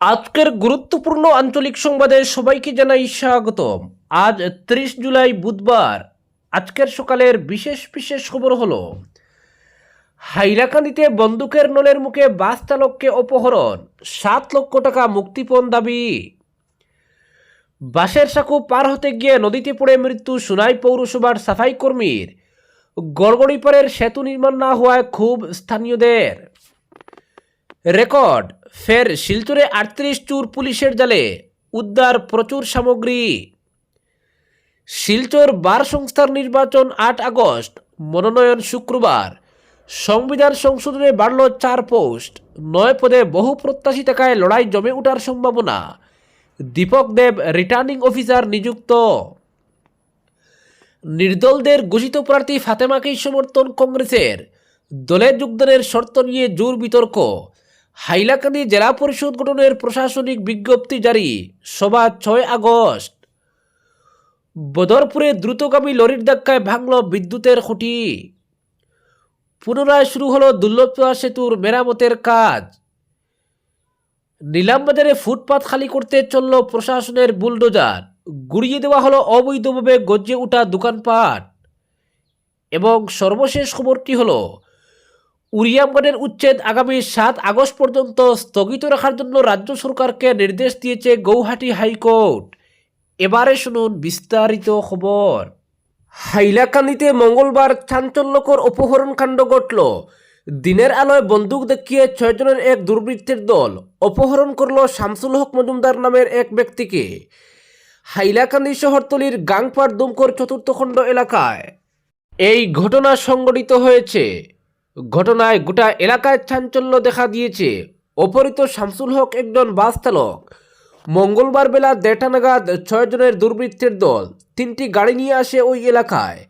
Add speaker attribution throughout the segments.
Speaker 1: আজকের গুরুত্বপূর্ণ আঞ্চলিক সংবাদে সবাইকে জানাই স্বাগতম। আজ ত্রিশ জুলাই বুধবার, আজকের সকালের বিশেষ বিশেষ খবর হলো, হাইলাকান্দিতে বন্দুকের নলের মুখে বাস চালককে অপহরণ, সাত লক্ষ টাকা মুক্তিপণ দাবি। বাসের সাঁকো পার হতে গিয়ে নদীতে পড়ে মৃত্যু সুনাই পৌরসভার সাফাই কর্মীর। গড়গড়িপাড়ের সেতু নির্মাণ না হওয়ায় খুব স্থানীয়দের। রেকর্ড ফের শিলচরে আটত্রিশ চুর পুলিশের জালে উদ্ধার প্রচুর সামগ্রী। শিলচর বার সংস্থার নির্বাচন আট আগস্ট, মনোনয়ন শুক্রবার। সংবিধান সংশোধনে বাড়ল চার পোস্ট, নয় পদে বহু প্রত্যাশী থাকায় লড়াই জমে ওঠার সম্ভাবনা। দীপক দেব রিটার্নিং অফিসার নিযুক্ত। নির্দলদের ঘোষিত প্রার্থী ফাতেমাকেই সমর্থন কংগ্রেসের। দলে যোগদানের শর্ত নিয়ে জোর বিতর্ক। হাইলাকান্দি জেলা পরিষদ গঠনের প্রশাসনিক বিজ্ঞপ্তি জারি, সভা ছয় আগস্ট। বদরপুরে দ্রুতগামী লরির ধাক্কায় ভাঙল বিদ্যুতের খুঁটি। পুনরায় শুরু হলো দুর্লভচুয়া সেতুর মেরামতের কাজ। নিলামবাজারে ফুটপাত খালি করতে চলল প্রশাসনের বুলডোজার। গুড়িয়ে দেওয়া হলো অবৈধভাবে গজ্জে ওঠা দোকানপাট। এবং সর্বশেষ খবরটি হলো উরিয়ামগড়ের উচ্ছেদ আগামী সাত আগস্ট পর্যন্ত স্থগিত রাখার জন্য রাজ্য সরকারকে নির্দেশ দিয়েছে গৌহাটি হাইকোর্ট। এবারে শুনুন বিস্তারিত খবর। হাইলাকান্দিতে মঙ্গলবার চাঞ্চল্যকর অপহরণ কাণ্ড ঘটল। দিনের আলোয় বন্দুক দেখিয়ে ছয়জনের এক দুর্বৃত্তের দল অপহরণ করল শামসুল হক মজুমদার নামের এক ব্যক্তিকে। হাইলাকান্দি শহরতলির গাংপাড় দুমকর চতুর্থ খণ্ড এলাকায়। এই ঘটনা সংঘটিত হয়েছে। ঘটনায় গোটা এলাকায় চাঞ্চল্য দেখা দিয়েছে। অপহৃত শামসুল হক একজন বাস চালক। মঙ্গলবার বেলা দেড়টা নাগাদ ছয়জনের দুর্বৃত্তের দল তিনটি গাড়ি নিয়ে আসে ওই এলাকায়।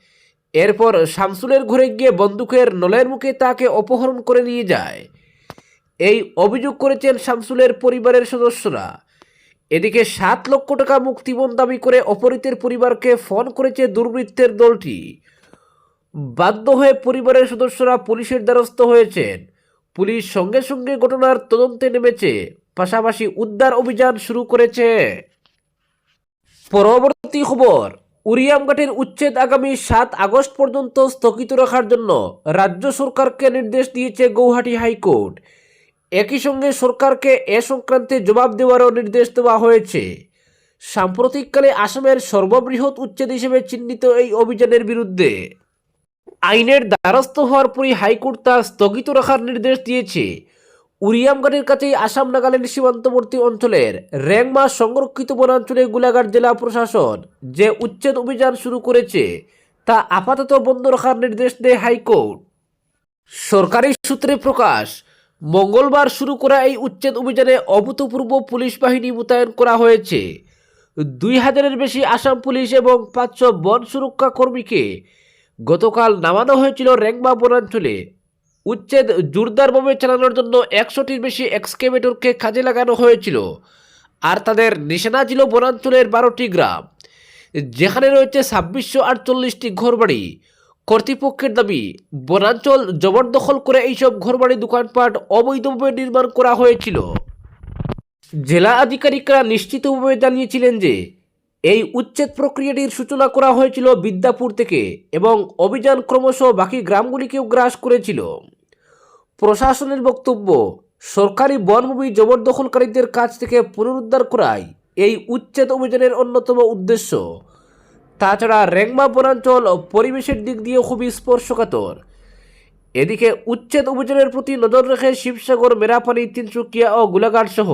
Speaker 1: এরপর শামসুলের ঘরে গিয়ে বন্দুকের নলের মুখে তাকে অপহরণ করে নিয়ে যায়। এই অভিযোগ করেছেন শামসুলের পরিবারের সদস্যরা। এদিকে সাত লক্ষ টাকা মুক্তিপণ দাবি করে অপহৃতের পরিবারকে ফোন করেছে দুর্বৃত্তের দলটি। বাধ্য হয়ে পরিবারের সদস্যরা পুলিশের দ্বারস্থ হয়েছেন। পুলিশ সঙ্গে সঙ্গে ঘটনার তদন্তে নেমেছে। পাশাপাশি উদ্ধার অভিযান শুরু করেছে। পরবর্তী খবর, উরিয়ামঘাটের উচ্ছেদ আগামী সাত আগস্ট পর্যন্ত স্থগিত রাখার জন্য রাজ্য সরকারকে নির্দেশ দিয়েছে গৌহাটি হাইকোর্ট। একই সঙ্গে সরকারকে এ সংক্রান্তে জবাব দেওয়ারও নির্দেশ দেওয়া হয়েছে। সাম্প্রতিককালে আসামের সর্ববৃহৎ উচ্ছেদ হিসেবে চিহ্নিত এই অভিযানের বিরুদ্ধে। আইনের দ্বারস্থ হওয়ার পরই হাইকোর্ট তা স্থগিত রাখার নির্দেশ দিয়েছে। উরিয়ামগড়ের কাছেই আসাম নাগাল্যান্ড সীমান্তবর্তী অঞ্চলের র্যাংমা সংরক্ষিত বনাঞ্চলে গোলাঘাট জেলা প্রশাসন যে উচ্ছেদ অভিযান শুরু করেছে, তা আপাতত বন্ধ রাখার নির্দেশ দেয় হাইকোর্ট। সরকারি সূত্রে প্রকাশ, মঙ্গলবার শুরু করা এই উচ্ছেদ অভিযানে অভূতপূর্ব পুলিশ বাহিনী মোতায়েন করা হয়েছে। দুই হাজারের বেশি আসাম পুলিশ এবং পাঁচশো বন সুরক্ষা কর্মীকে গতকাল নামানো হয়েছিল র্যাংমা বনাঞ্চলে। উচ্ছেদ জোরদারভাবে চালানোর জন্য একশোটির বেশি এক্সকেভেটরকে কাজে লাগানো হয়েছিল। আর তাদের নিশানা ছিল বনাঞ্চলের বারোটি গ্রাম, যেখানে রয়েছে ছাব্বিশশো আটচল্লিশটি ঘরবাড়ি। কর্তৃপক্ষের দাবি, বনাঞ্চল জবরদখল করে এইসব ঘরবাড়ি দোকানপাট অবৈধভাবে নির্মাণ করা হয়েছিল। জেলা আধিকারিকরা নিশ্চিতভাবে জানিয়েছিলেন যে এই উচ্ছেদ প্রক্রিয়াটির সূচনা করা হয়েছিল বিদ্যাপুর থেকে এবং অভিযান ক্রমশ বাকি গ্রামগুলিকেও গ্রাস করেছিল। প্রশাসনের বক্তব্য, সরকারি বনভূমি জবরদখলকারীদের কাছ থেকে পুনরুদ্ধার করাই এই উচ্ছেদ অভিযানের অন্যতম উদ্দেশ্য। তাছাড়া রেংমা বনাঞ্চল পরিবেশের দিক দিয়ে খুবই স্পর্শকাতর। এদিকে উচ্ছেদ অভিযানের প্রতি নজর রেখে শিবসাগর, মেরাপানি তিনসুকিয়া ও গোলাঘাট সহ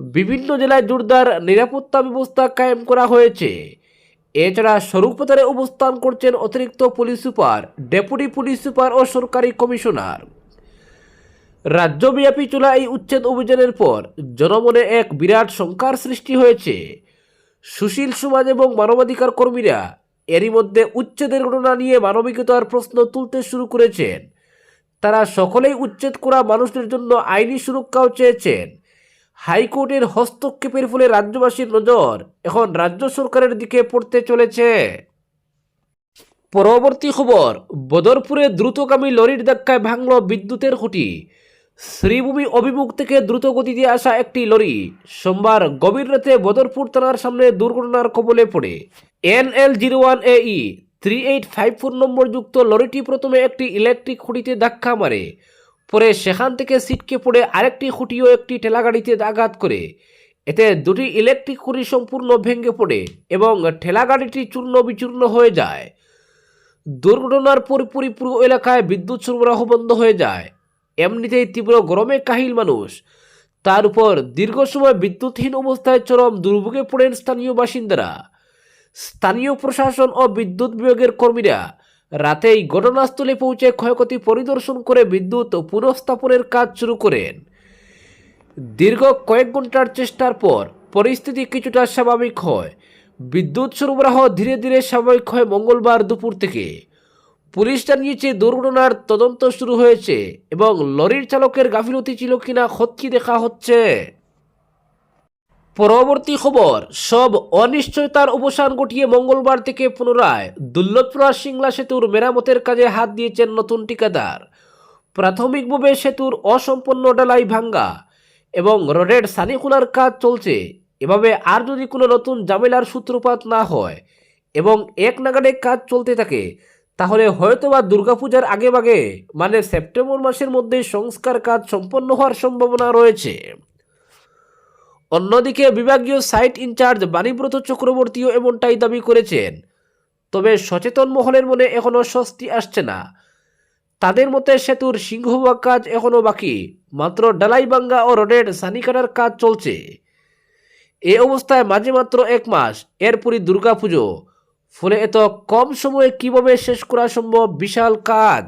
Speaker 1: বিভিন্ন জেলায় জোরদার নিরাপত্তা ব্যবস্থা কায়েম করা হয়েছে। এছাড়া স্বরূপতারে অবস্থান করছেন অতিরিক্ত police super, deputy police super ও সরকারি কমিশনার। রাজ্যব্যাপী চলা এই উচ্ছেদ অভিযানের পর জনমনে এক বিরাট শঙ্কার সৃষ্টি হয়েছে। সুশীল সমাজ এবং মানবাধিকার কর্মীরা এরই মধ্যে উচ্ছেদের ঘটনা নিয়ে মানবিকতার প্রশ্ন তুলতে শুরু করেছেন। তারা সকলেই উচ্ছেদ করা মানুষদের জন্য আইনি সুরক্ষাও চেয়েছেন। হাইকোর্টের হস্তক্ষেপের ফলে রাজ্যবাসীর নজর এখন রাজ্য সরকারের দিকে পড়তে চলেছে। পরবর্তী খবর, বদরপুরে দ্রুতগামী লরির ধাক্কায় ভাঙল বিদ্যুতের খুঁটি। শ্রীভূমি অভিমুখ থেকে দ্রুত গতিতে আসা একটি লরি সোমবার গভীর রাতে বদরপুর থানার সামনে দুর্ঘটনার কবলে পড়ে। এন এল জিরো ওয়ান এই three eight five four number যুক্ত লরিটি প্রথমে একটি ইলেকট্রিক খুঁটিতে ধাক্কা মারে। পরে সেখান থেকে সিটকে পড়ে আরেকটি খুঁটিও একটি ঠেলাগাড়িতে আঘাত করে। এতে দুটি ইলেকট্রিক খুঁটি সম্পূর্ণ ভেঙে পড়ে এবং ঠেলাগাড়িটি চূর্ণ বিচূর্ণ হয়ে যায়। দুর্ঘটনার পরপরই পুরো এলাকায় বিদ্যুৎ সরবরাহ বন্ধ হয়ে যায়। এমনিতেই তীব্র গরমে কাহিল মানুষ। তার উপর দীর্ঘ সময় বিদ্যুৎহীন অবস্থায় চরম দুর্ভোগে পড়েন স্থানীয় বাসিন্দারা। স্থানীয় প্রশাসন ও বিদ্যুৎ বিভাগের কর্মীরা রাতেই ঘটনাস্থলে পৌঁছে ক্ষয়ক্ষতি পরিদর্শন করে বিদ্যুৎ পুনঃস্থাপনের কাজ শুরু করেন। দীর্ঘ কয়েক ঘণ্টার চেষ্টার পর পরিস্থিতি কিছুটা স্বাভাবিক হয়। বিদ্যুৎ সরবরাহ ধীরে ধীরে স্বাভাবিক হয় মঙ্গলবার দুপুর থেকে। পুলিশ জানিয়েছে দুর্ঘটনার তদন্ত শুরু হয়েছে এবং লরির চালকের গাফিলতি ছিল কিনা খতকি দেখা হচ্ছে। পরবর্তী খবর, সব অনিশ্চয়তার অবসান ঘটিয়ে মঙ্গলবার থেকে পুনরায় দুর্লভপুরা সিংলা সেতুর মেরামতের কাজে হাত দিয়েছেন নতুন ঠিকাদার। প্রাথমিকভাবে সেতুর অসম্পন্ন ডালাই ভাঙ্গা এবং রোডের সানি খোলার কাজ চলছে। এভাবে আর যদি কোনো নতুন ঝামেলার সূত্রপাত না হয় এবং এক নাগাড়ে কাজ চলতে থাকে, তাহলে হয়তোবা দুর্গাপূজার আগে বাগে মানে সেপ্টেম্বর মাসের মধ্যে সংস্কার কাজ সম্পন্ন হওয়ার সম্ভাবনা রয়েছে। অন্যদিকে বিভাগীয় সাইট ইনচার্জ বাণীব্রত চক্রবর্তীও এমনটাই দাবি করেছেন। তবে সচেতন মহলের মনে এখনও স্বস্তি আসছে না। তাদের মতে সেতুর সিংহভাগ কাজ এখনও বাকি, মাত্র ডালাইবাঙ্গা ও রোডের সানি কাটার কাজ চলছে। এ অবস্থায় মাঝে মাত্র এক মাস, এরপরই দুর্গাপুজো। ফলে এত কম সময়ে কীভাবে শেষ করা সম্ভব? বিশাল কাজ!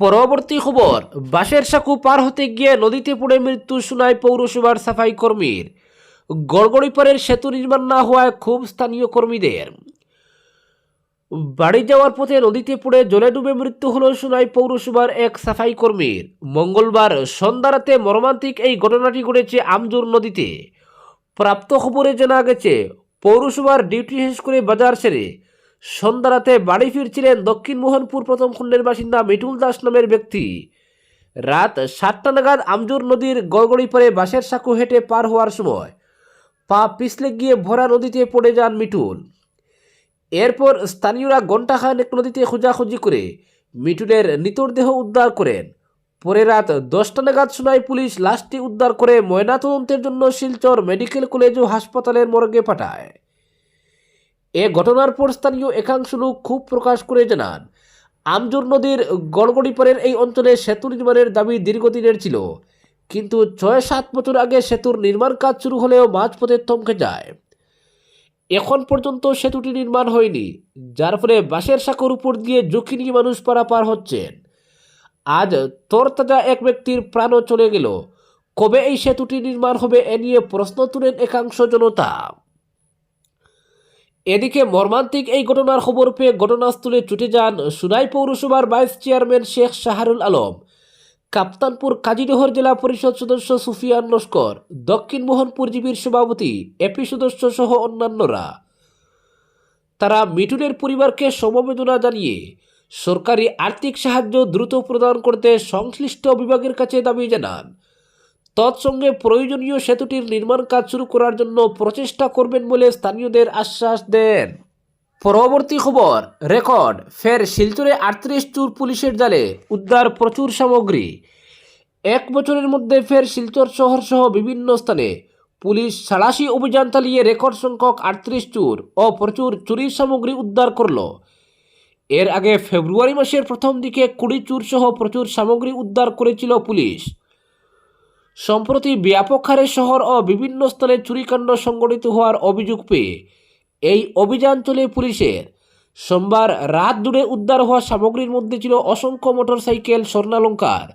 Speaker 1: পরবর্তী খবর, বাঁশের সাঁকু পার হতে গিয়ে নদীতে পড়ে মৃত্যু শোনায় পৌরসভার সাফাই কর্মীর। গড়গড়িপাড়ের সেতু নির্মাণ না হওয়ায় খুব স্থানীয় কর্মীদের। বাড়ি যাওয়ার পথে নদীতে পড়ে জলে ডুবে মৃত্যু হলো শোনায় পৌরসভার এক সাফাই কর্মীর। মঙ্গলবার সন্ধ্যা রাতে মর্মান্তিক এই ঘটনাটি ঘটেছে আমজুর নদীতে। প্রাপ্ত খবরে জানা গেছে, পৌরসভার ডিউটি শেষ করে বাজার সেরে সন্ধ্যা রাতে বাড়ি ফিরছিলেন দক্ষিণ মোহনপুর প্রথম খণ্ডের বাসিন্দা মিঠুল দাস নামের ব্যক্তি। রাত সাতটা নাগাদ আমজুর নদীর গড়গড়ি পরে বাঁশের সাঁকু হেঁটে পার হওয়ার সময় পা পিছলে গিয়ে ভরা নদীতে পড়ে যান মিঠুল। এরপর স্থানীয়রা ঘণ্টাখানেক নদীতে খোঁজাখুঁজি করে মিঠুনের নিতর দেহ উদ্ধার করেন। পরে রাত দশটা নাগাদ শোনায় পুলিশ লাশটি উদ্ধার করে ময়নাতদন্তের জন্য শিলচর মেডিকেল কলেজ ও হাসপাতালের মর্গে পাঠায়। এ ঘটনার পর স্থানীয় একাংশ লোক ক্ষোভ প্রকাশ করে জানান, আমজোর নদীর গড়গড়িপাড়ের এই অঞ্চলে সেতু নির্মাণের দাবি দীর্ঘদিনের ছিল। কিন্তু ছয় সাত বছর আগে সেতুর নির্মাণ কাজ শুরু হলেও মাঝপথে থমকে যায়। এখন পর্যন্ত সেতুটি নির্মাণ হয়নি, যার ফলে বাঁশের সাঁকোর উপর দিয়ে ঝুঁকি নিয়ে মানুষ পারাপার হচ্ছেন, আজ তরতাজা এক ব্যক্তির প্রাণও চলে গেল। কবে এই সেতুটি নির্মাণ হবে এ নিয়ে প্রশ্ন তুলেন একাংশ জনতা। এদিকে মর্মান্তিক এই ঘটনার খবর পেয়ে ঘটনাস্থলে ছুটে যান সুনাই পৌরসভার ভাইস চেয়ারম্যান শেখ শাহরুল আলম। কাপ্তানপুর কাজীডহর জেলা পরিষদ সদস্য সুফিয়ান লস্কর, দক্ষিণ মোহনপুর জীবীর সভাপতি এপি সদস্য সহ অন্যান্যরা। তারা মিঠুনের পরিবারকে সমবেদনা জানিয়ে সরকারি আর্থিক সাহায্য দ্রুত প্রদান করতে সংশ্লিষ্ট বিভাগের কাছে দাবি জানান। তৎসঙ্গে প্রয়োজনীয় সেতুটির নির্মাণ কাজ শুরু করার জন্য প্রচেষ্টা করবেন বলে স্থানীয়দের আশ্বাস দেন। পরবর্তী খবর, রেকর্ড, ফের শিলচরে আটত্রিশ চুর পুলিশের জালে, উদ্ধার প্রচুর সামগ্রী। এক বছরের মধ্যে ফের শিলচর শহর সহ বিভিন্ন স্থানে পুলিশ সালাসি অভিযান চালিয়ে রেকর্ড সংখ্যক আটত্রিশ চুর ও প্রচুর চুরির সামগ্রী উদ্ধার করল। এর আগে ফেব্রুয়ারি মাসের প্রথম দিকে কুড়ি চুর সহ প্রচুর সামগ্রী উদ্ধার করেছিল পুলিশ। সম্প্রতি ব্যাপক হারে শহর ও বিভিন্ন স্থানে চুরিকাণ্ড সংগঠিত হওয়ার অভিযোগ পেয়ে এই অভিযান চলে পুলিশের। সোমবার রাত দূরে উদ্ধার হওয়া সামগ্রীর মধ্যে ছিল অসংখ্য মোটরসাইকেল, স্বর্ণালঙ্কার,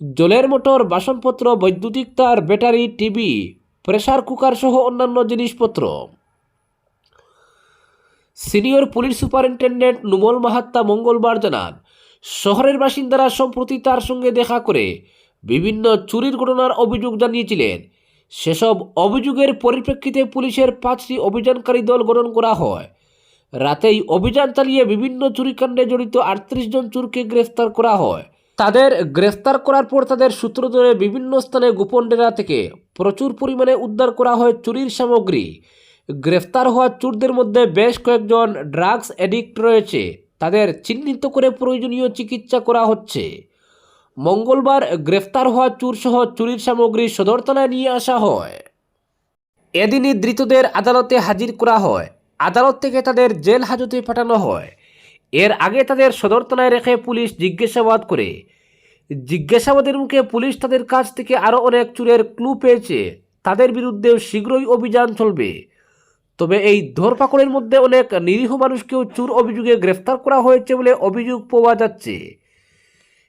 Speaker 1: জলের মোটর, বাসনপত্র, বৈদ্যুতিক তার, ব্যাটারি, টিভি, প্রেসার কুকার সহ অন্যান্য জিনিসপত্র। Senior police superintendent Numal Mahatta মঙ্গলবার জানান, শহরের বাসিন্দারা সম্প্রতি তার সঙ্গে দেখা করে বিভিন্ন চুরির ঘটনার অভিযোগ জানিয়েছিলেন। সেসব অভিযোগের পরিপ্রেক্ষিতে পুলিশের পাঁচটি অভিযানকারী দল গঠন করা হয়। রাতেই অভিযান চালিয়ে বিভিন্ন চুরিকাণ্ডে জড়িত আটত্রিশ জন চোরকে গ্রেফতার করা হয়। তাদের গ্রেফতার করার পর তাদের সূত্র ধরে বিভিন্ন স্থানে গোপন ডেরা থেকে প্রচুর পরিমাণে উদ্ধার করা হয় চুরির সামগ্রী। গ্রেফতার হওয়া চোরদের মধ্যে বেশ কয়েকজন ড্রাগস অ্যাডিক্ট রয়েছে। তাদের চিহ্নিত করে প্রয়োজনীয় চিকিৎসা করা হচ্ছে। মঙ্গলবার গ্রেফতার হওয়া চুরসহ চুরির সামগ্রী সদর থানায় নিয়ে আসা হয়। এদিনই ধৃতদের আদালতে হাজির করা হয়। আদালত থেকে তাদের জেল হাজতে পাঠানো হয়। এর আগে তাদের সদর থানায় রেখে পুলিশ জিজ্ঞাসাবাদ করে। জিজ্ঞাসাবাদের মুখে পুলিশ তাদের কাছ থেকে আরও অনেক চুরের ক্লু পেয়েছে। তাদের বিরুদ্ধেও শীঘ্রই অভিযান চলবে। তবে এই ধরপাকড়ের মধ্যে অনেক নিরীহ মানুষকেও চুর অভিযোগে গ্রেফতার করা হয়েছে বলে অভিযোগ পাওয়া যাচ্ছে।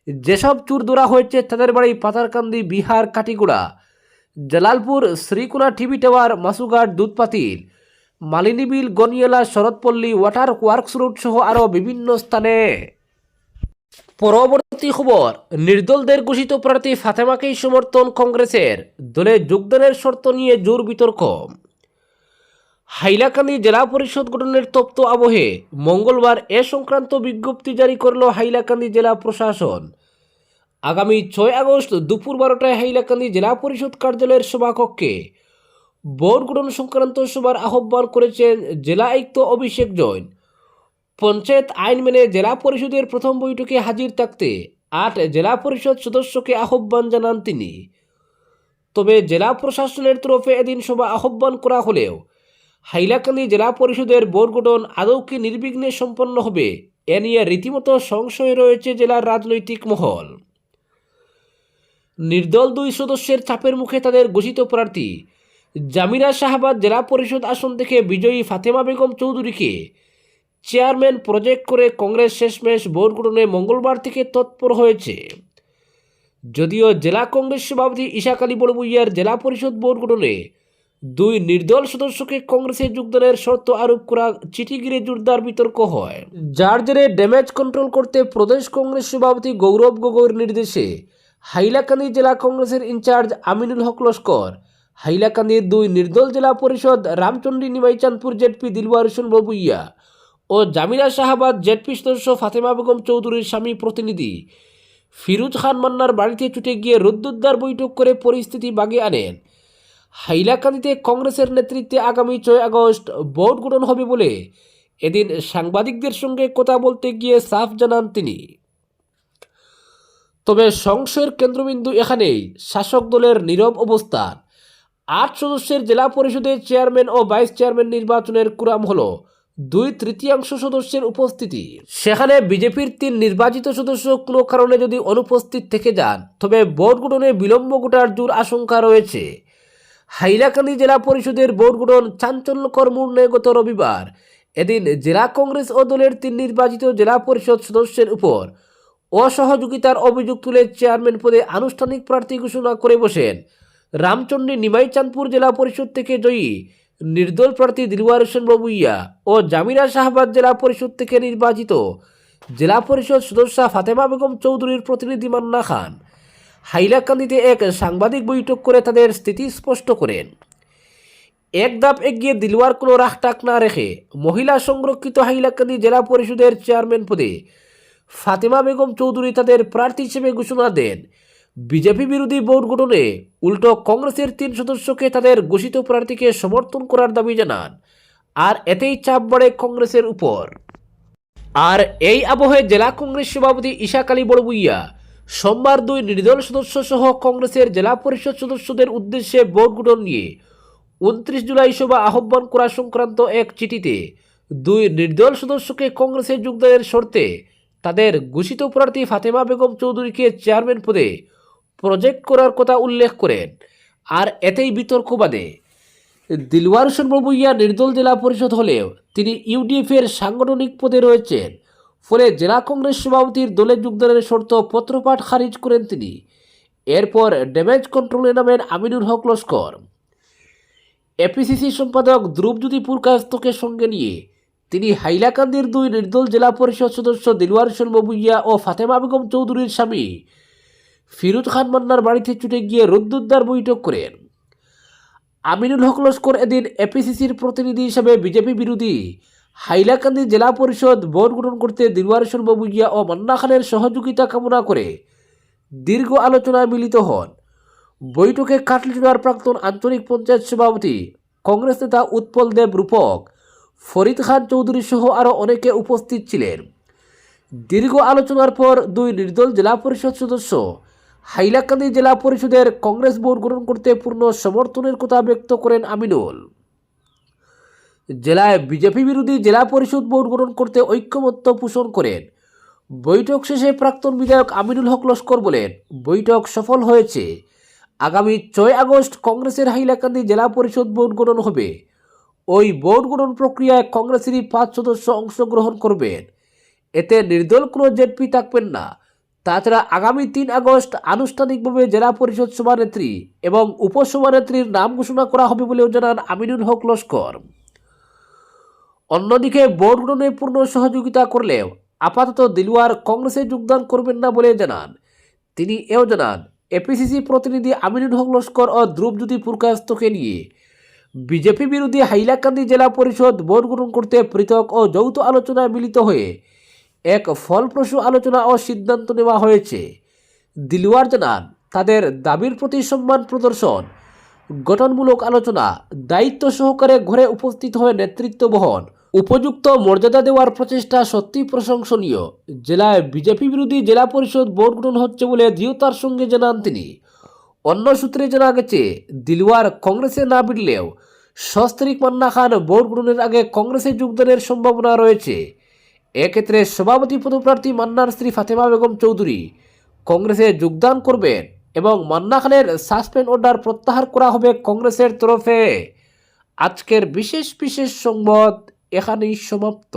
Speaker 1: যেসব চুর ধরা হয়েছে তাদের বাড়ি Patharkandi, Bihar, Katigura. Jalalpur Srikuna TV tower, Masughat, Dudhpatil. Malinibil, Ganiyela, Sharatpalli, water works road সহ আরও বিভিন্ন স্থানে। পরবর্তী খবর, নির্দলদের ঘোষিত প্রার্থী ফাতেমাকেই সমর্থন কংগ্রেসের। দলে যোগদানের শর্ত নিয়ে জোর বিতর্ক। হাইলাকান্দি জেলা পরিষদ গঠনের তপ্ত আবহে মঙ্গলবার এ সংক্রান্ত বিজ্ঞপ্তি জারি করল হাইলাকান্দি জেলা প্রশাসন। আগামী ছয় আগস্ট দুপুর বারোটায় হাইলাকান্দি জেলা পরিষদ কার্যালয়ের সভাকক্ষে বোর্ড গঠন সংক্রান্ত সভার আহ্বান করেছেন জেলা আয়ুক্ত অভিষেক জৈন। পঞ্চায়েত আইন মেনে জেলা পরিষদের প্রথম বৈঠকে হাজির থাকতে আট জেলা পরিষদ সদস্যকে আহ্বান জানান তিনি। তবে জেলা প্রশাসনের তরফে এদিন সভা আহ্বান করা হলেও হাইলাকান্দি জেলা পরিষদের বোর্ড গঠন আদৌ কি নির্বিঘ্নে সম্পন্ন হবে? এ নিয়ে রীতিমতো সংশয় রয়েছে জেলার রাজনৈতিক মহল। নির্দল দুই সদস্যের চাপের মুখে তাদের ঘোষিত প্রার্থী জামিরা শাহবাদ জেলা পরিষদ আসন থেকে বিজয়ী ফাতেমা বেগম চৌধুরীকে চেয়ারম্যান প্রজেক্ট করে কংগ্রেস শেষমেশ বোর্ড গঠনে মঙ্গলবার থেকে তৎপর হয়েছে। যদিও জেলা কংগ্রেস সভাপতি ইশাক আলী বড়বুইয়ার জেলা পরিষদ বোর্ড গঠনে দুই নির্দল সদস্যকে কংগ্রেসে যোগদানের শর্ত আরোপ করা চিঠি জোরদার বিতর্ক হয়। যার জেরে ড্যামেজ কন্ট্রোল করতে প্রদেশ কংগ্রেস সভাপতি গৌরব গগৈর নির্দেশে হাইলাকান্দি জেলা কংগ্রেসের ইনচার্জ আমিনুল হক লস্কর, হাইলাকান্দির দুই নির্দল জেলা পরিষদ রামচন্ডী নিমাইচাঁদপুর জেডপি দিলওয়ার হোসেন ববুইয়া ও জামিরা শাহাবাদ জেডপি সদস্য ফাতেমা বেগম চৌধুরীর স্বামী প্রতিনিধি ফিরুজ খান মান্নার বাড়িতে ছুটে গিয়ে রুদ্ধুদ্দার বৈঠক করে পরিস্থিতি বাগে আনেন। হাইলাকান্দিতে কংগ্রেসের নেতৃত্বে আগামী ছয় আগস্ট বোর্ড গঠন হবে বলে এদিন সাংবাদিকদের সঙ্গে কথা বলতে গিয়ে সাফ জানান তিনি। তবে সংশয়ের কেন্দ্রবিন্দু এখানেই। শাসক দলের নীরব অবস্থান। আট সদস্যের জেলা পরিষদের চেয়ারম্যান ও ভাইস চেয়ারম্যান নির্বাচনের কুরাম হল দুই তৃতীয়াংশ সদস্যের উপস্থিতি। সেখানে বিজেপির তিন নির্বাচিত সদস্য কোনো কারণে যদি অনুপস্থিত থেকে যান, তবে বোর্ড গঠনে বিলম্ব ঘটার জোর আশঙ্কা রয়েছে। হাইলাকান্দি জেলা পরিষদের গঠন চাঞ্চল্যকর মূর্ণে গত রবিবার। এদিন জেলা কংগ্রেস ও দলের তিন নির্বাচিত জেলা পরিষদ সদস্যের উপর অসহযোগিতার অভিযোগ তুলে চেয়ারম্যান পদে আনুষ্ঠানিক প্রার্থী ঘোষণা করে বসেন। রামচন্ডী নিমাইচাঁদপুর জেলা পরিষদ থেকে জয়ী নির্দল প্রার্থী দিলওয়ার হোসেন বাবুইয়া ও জামিরা শাহবাদ জেলা পরিষদ থেকে নির্বাচিত জেলা পরিষদ সদস্য ফাতেমা বেগম চৌধুরীর প্রতিনিধি মান্না খান। হাইলাকান্দিতে এক সাংবাদিক বৈঠক করে তাদের স্থিতি স্পষ্ট করেন। এক ধাপ এগিয়ে দিলওয়ার কোনো রাখটাক না রেখে মহিলা সংরক্ষিত হাইলাকান্দি জেলা পরিষদের চেয়ারম্যান পদে ফাতেমা বেগম চৌধুরী তাদের প্রার্থী হিসেবে ঘোষণা দেন। বিজেপি বিরোধী বোর্ড গঠনে উল্টো কংগ্রেসের তিন সদস্যকে তাদের ঘোষিত প্রার্থীকে সমর্থন করার দাবি জানান। আর এতেই চাপ বাড়ে কংগ্রেসের উপর। আর এই আবহে জেলা কংগ্রেস সভাপতি ইশাক আলী বড়বুইয়া সোমবার দুই নির্দল সদস্য সহ কংগ্রেসের জেলা পরিষদ সদস্যদের উদ্দেশ্যে বোর্ড গঠন নিয়ে উনত্রিশ জুলাই সভা আহ্বান করা সংক্রান্ত এক চিঠিতে দুই নির্দল সদস্যকে কংগ্রেসে যোগদানের শর্তে তাদের ঘোষিত প্রার্থী ফাতেমা বেগম চৌধুরীকে চেয়ারম্যান পদে প্রজেক্ট করার কথা উল্লেখ করেন। আর এতেই বিতর্ক বাদে দিলওয়ার হোসেন নির্দল জেলা পরিষদ হলেও তিনি ইউডিএফের সাংগঠনিক পদে রয়েছেন। ফলে জেলা কংগ্রেস সভাপতির দলে যোগদানের শর্ত পত্রপাঠ খারিজ করেন তিনি। এরপর ড্যামেজ কন্ট্রোলে নামেন আমিনুল হক লস্কর। এপিসিসি সম্পাদক ধ্রুবজ্যোতি পুরকাস্তকে সঙ্গে নিয়ে তিনি হাইলাকান্দির দুই নির্দল জেলা পরিষদ সদস্য দিলওয়ার হোসেন ববুইয়া ও ফাতেমা বেগম চৌধুরীর স্বামী ফিরুজ খান মান্নার বাড়িতে ছুটে গিয়ে রুদ্ধুদ্দার বৈঠক করেন। আমিনুল হক লস্কর এদিন এপিসিসির প্রতিনিধি হিসেবে বিজেপি বিরোধী হাইলাকান্দি জেলা পরিষদ বোর্ড গঠন করতে দিলওয়ার ববুইয়া ও মান্না খানের সহযোগিতা কামনা করে দীর্ঘ আলোচনায় মিলিত হন। বৈঠকে কাটলিচুড়ার প্রাক্তন আঞ্চলিক পঞ্চায়েত সভাপতি, কংগ্রেস নেতা উৎপল দেব রূপক, ফরিদ খান চৌধুরী সহ আরও অনেকে উপস্থিত ছিলেন। দীর্ঘ আলোচনার পর দুই নির্দল জেলা পরিষদ সদস্য হাইলাকান্দি জেলা পরিষদের কংগ্রেস বোর্ড গঠন করতে পূর্ণ সমর্থনের কথা ব্যক্ত করেন আমিনুল। জেলায় বিজেপি বিরোধী জেলা পরিষদ ভোট গঠন করতে ঐক্যমত্য পোষণ করেন। বৈঠক শেষে প্রাক্তন বিধায়ক আমিনুল হক লস্কর বলেন, বৈঠক সফল হয়েছে। আগামী ছয় আগস্ট কংগ্রেসের হাইলাকান্দি জেলা পরিষদ ভোট গ্রহণ হবে। ওই ভোট গ্রহণ প্রক্রিয়ায় কংগ্রেসেরই পাঁচ সদস্য অংশগ্রহণ করবেন। এতে নির্দল কোনো জেডপি থাকবেন না। তাছাড়া আগামী তিন আগস্ট আনুষ্ঠানিকভাবে জেলা পরিষদ সভানেত্রী এবং উপসভানেত্রীর নাম ঘোষণা করা হবে বলেও জানান আমিনুল হক লস্কর। অন্যদিকে ভোট গ্রহণে পূর্ণ সহযোগিতা করলেও আপাতত দিলওয়ার কংগ্রেসে যোগদান করবেন না বলে জানান। তিনি এও জানান এপিসিসি প্রতিনিধি আমিনুল হক লস্কর ও ধ্রুবজ্যোতি পুরকাস্তকে নিয়ে বিজেপি বিরোধী হাইলাকান্দি জেলা পরিষদ ভোট গ্রহণ করতে পৃথক ও যৌথ আলোচনায় মিলিত হয়ে এক ফলপ্রসূ আলোচনা ও সিদ্ধান্ত নেওয়া হয়েছে। দিলওয়ার জানান, তাদের দাবির প্রতি সম্মান প্রদর্শন গঠনমূলক আলোচনা, দায়িত্ব সহকারে ঘরে উপস্থিত হয়ে নেতৃত্ব বহন। উপযুক্ত মর্যাদা দেওয়ার প্রচেষ্টা সত্যি প্রশংসনীয়। জেলায় বিজেপি বিরোধী জেলা পরিষদ ভোট গ্রহণ হচ্ছে বলে দৃঢ়তার সঙ্গে জানান তিনি। অন্য সূত্রে জানা গেছে, দিলওয়ার কংগ্রেসে না বিড়লেও সস্ত্রিক মান্না খান ভোট গ্রহণের আগে কংগ্রেসে যোগদানের সম্ভাবনা রয়েছে। এক্ষেত্রে সভাপতি পদপ্রার্থী মান্নার স্ত্রী ফাতেমা বেগম চৌধুরী কংগ্রেসে যোগদান করবেন। এবং মান্না খানের সাসপেন্ড অর্ডার প্রত্যাহার করা হবে কংগ্রেসের তরফে। আজকের বিশেষ বিশেষ সংবাদ এখানেই সমাপ্ত।